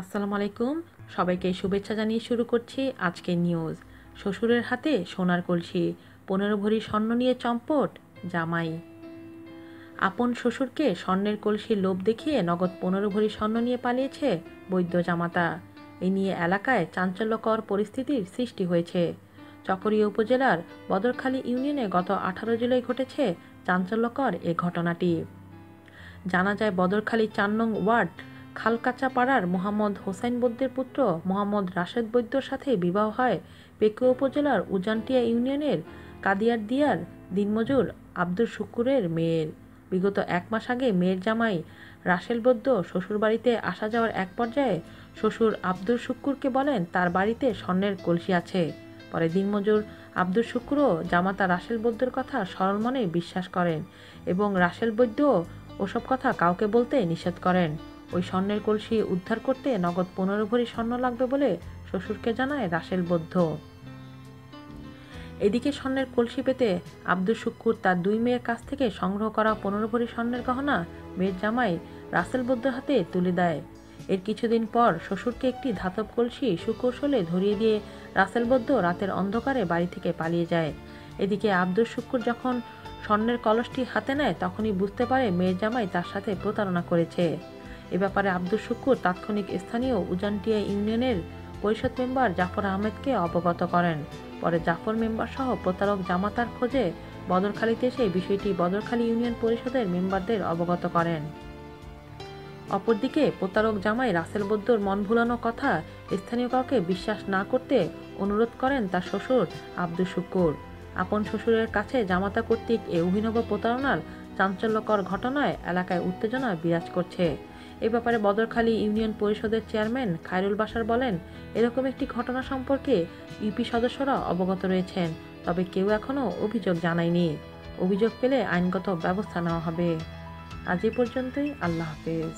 আসসালামু আলাইকুম। সবাইকে শুভেচ্ছা জানিয়ে শুরু করছি আজকের নিউজ শ্বশুরের হাতে সোনার কলসি, পনেরো ভরি স্বর্ণ নিয়ে চম্পট, জামাই। আপন শ্বশুরকে স্বর্ণের কলসির লোভ দেখিয়ে নগদ পনেরো ভরি স্বর্ণ নিয়ে পালিয়েছে বৈদ্য জামাতা। এ নিয়ে এলাকায় চাঞ্চল্যকর পরিস্থিতির সৃষ্টি হয়েছে। চকরিয়া উপজেলার বদরখালী ইউনিয়নে গত আঠারো জুলাই ঘটেছে চাঞ্চল্যকর এ ঘটনাটি। জানা যায়, বদরখালী চার নং ওয়ার্ড খালকাচা পাড়ার মোহাম্মদ হোসাইন বৈদ্যের পুত্র মোহাম্মদ রাশেদ বৈদ্যর সাথে বিবাহ হয়। পেকুয়া উপজেলার উজানটিয়া ইউনিয়নের কাদিয়ার দিয়ার দিনমজুর আব্দুর শুকুরের মেয়ের। বিগত এক মাস আগে মেয়ের জামাই রাসেল বৈদ্য শ্বশুরবাড়িতে আসা যাওয়ার এক পর্যায়ে শ্বশুর আব্দুর শুক্কুরকে বলেন, তার বাড়িতে স্বর্ণের কলসি আছে। পরে দিনমজুর আব্দুর শুক্রও জামাতা রাসেল বৈদ্যর কথা সরল মনে বিশ্বাস করেন এবং রাসেল বৈদ্য ওসব কথা কাউকে বলতে নিষেধ করেন। ওই স্বর্ণের কলসি উদ্ধার করতে নগদ পনেরো ভরি স্বর্ণ লাগবে বলে শ্বশুরকে জানায় রাসেল বৌদ্ধ। এদিকে স্বর্ণের কলসি পেতে আব্দুল শুক্কুর তার দুই মেয়ের কাছ থেকে সংগ্রহ করা পনেরো ভরি স্বর্ণের গহনা মেয়ের জামাই রাসেল বৌদ্ধর হাতে তুলে দেয়। এর কিছুদিন পর শ্বশুরকে একটি ধাতব কলসি সুকৌশলে ধরিয়ে দিয়ে রাসেল বৌদ্ধ রাতের অন্ধকারে বাড়ি থেকে পালিয়ে যায়। এদিকে আব্দুল শুক্কুর যখন স্বর্ণের কলসটি হাতে নেয়, তখনই বুঝতে পারে মেয়ের জামাই তার সাথে প্রতারণা করেছে। এ ব্যাপারে আব্দুল শুকুর তাৎক্ষণিক স্থানীয় উজানটিয়া ইউনিয়নের পরিষদ মেম্বার জাফর আহমেদকে অবগত করেন। পরে জাফর মেম্বার সহ প্রতারক জামাতার খোঁজে বদরখালীতে এসে বিষয়টি বদরখালী ইউনিয়ন পরিষদের মেম্বারদের অবগত করেন। অপরদিকে প্রতারক জামাই রাসেল বদ্দর মন ভুলানো কথা স্থানীয় কাউকে বিশ্বাস না করতে অনুরোধ করেন তার শ্বশুর আব্দুল শুকুর আপন শ্বশুরের কাছে জামাতা কর্তৃক এ অভিনব প্রতারণার চাঞ্চল্যকর ঘটনায় এলাকায় উত্তেজনা বিরাজ করছে। এ ব্যাপারে বদরখালী ইউনিয়ন পরিষদের চেয়ারম্যান খায়রুল বাসার বলেন, এরকম একটি ঘটনা সম্পর্কে ইউপি সদস্যরা অবগত রয়েছেন, তবে কেউ এখনও অভিযোগ জানায়নি। অভিযোগ পেলে আইনগত ব্যবস্থা নেওয়া হবে। আজ এ পর্যন্তই, আল্লাহ হাফেজ।